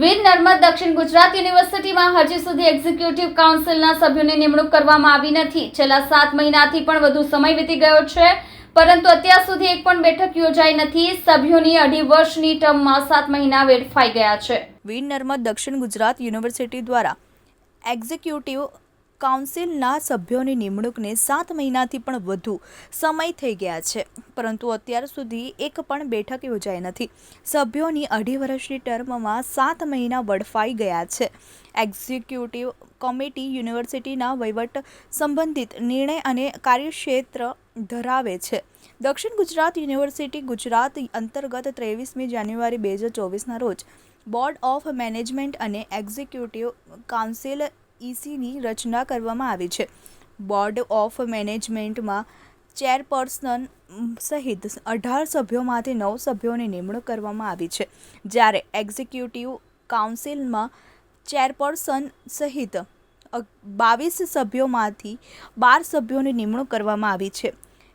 વીર નર્મદ દક્ષિણ ગુજરાત યુનિવર્સિટીમાં હજી સુધી એક્ઝિક્યુટિવ કાઉન્સિલના સભ્યોની નિમણૂક કરવામાં આવી નથી. છેલ્લા સાત મહિનાથી પણ વધુ સમય વીતી ગયો છે, પરંતુ અત્યાર સુધી એક પણ બેઠક યોજાઈ નથી. સભ્યોની અઢી વર્ષની ટર્મમાં સાત મહિના વેડફાઈ ગયા છે. વીર નર્મદ દક્ષિણ ગુજરાત યુનિવર્સિટી દ્વારા એક્ઝિક્યુટિવ કાઉન્સિલના સભ્યોની નિમણૂકને સાત મહિનાથી પણ વધુ સમય થઈ ગયા છે. પરંતુ અત્યાર સુધી એક પણ બેઠક યોજાઈ નથી. સભ્યોની અઢી વર્ષની ટર્મમાં સાત મહિના વડફાઈ ગયા છે. એક્ઝિક્યુટિવ કમિટી યુનિવર્સિટીના વહીવટ સંબંધિત નિર્ણય અને કાર્યક્ષેત્ર ધરાવે છે. દક્ષિણ ગુજરાત યુનિવર્સિટી ગુજરાત અંતર્ગત ત્રેવીસમી જાન્યુઆરી બે હજાર ચોવીસના રોજ બોર્ડ ઓફ મેનેજમેન્ટ અને એક્ઝિક્યુટિવ કાઉન્સિલ ઇસીની રચના કરવામાં આવી છે. બોર્ડ ઓફ મેનેજમેન્ટમાં ચેરપર્સન સહિત અઢાર સભ્યોમાંથી નવ સભ્યોની નિમણૂક કરવામાં આવી છે. જ્યારે એક્ઝિક્યુટિવ કાઉન્સિલમાં ચેરપર્સન સહિત બાવીસ સભ્યોમાંથી બાર સભ્યોની નિમણૂક કરવામાં આવી છે.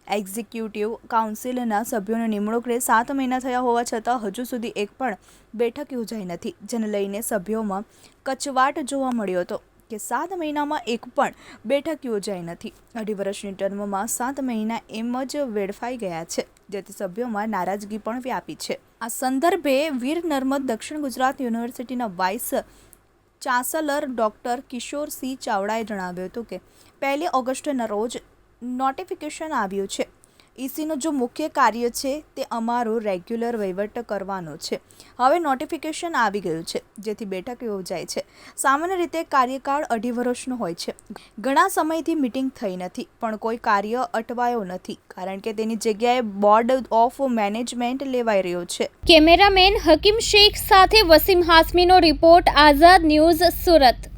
એક્ઝિક્યુટિવ કાઉન્સિલના સભ્યોની નિમણૂકને સાત મહિના થયા હોવા છતાં હજુ સુધી એક પણ બેઠક યોજાઈ નથી, જેને લઈને સભ્યોમાં કચવાટ જોવા મળ્યો હતો. કે સાત મહિનામાં એક પણ બેઠક યોજાઈ નથી. અઢી વર્ષની ટર્મમાં સાત મહિના એમ જ વેડફાઈ ગયા છે. જેથી સભ્યોમાં નારાજગી પણ વ્યાપી છે. આ સંદર્ભે વીર નર્મદ દક્ષિણ ગુજરાત યુનિવર્સિટીના વાઇસ ચાન્સલર ડૉક્ટર કિશોરસિંહ ચાવડાએ જણાવ્યું હતું કે, પહેલી ઓગસ્ટના રોજ નોટિફિકેશન આવ્યું છે ઈસીનું જો મુખ્ય કાર્ય છે તે અમારો રેગ્યુલર વહીવટ કરવાનો છે. હવે નોટિફિકેશન આવી ગયું છે, જેથી બેઠક યોજાય છે. સામાન્ય રીતે કાર્યકાળ અઢી વર્ષનો હોય છે. ઘણા સમયથી મિટિંગ થઈ નથી, પણ કોઈ કાર્ય અટવાયો નથી, કારણ કે તેની જગ્યાએ બોર્ડ ઓફ મેનેજમેન્ટ લેવાઈ રહ્યો છે. કેમેરામેન હકીમ શેખ સાથે વસીમ હાસમીનો રિપોર્ટ, આઝાદ ન્યૂઝ સુરત.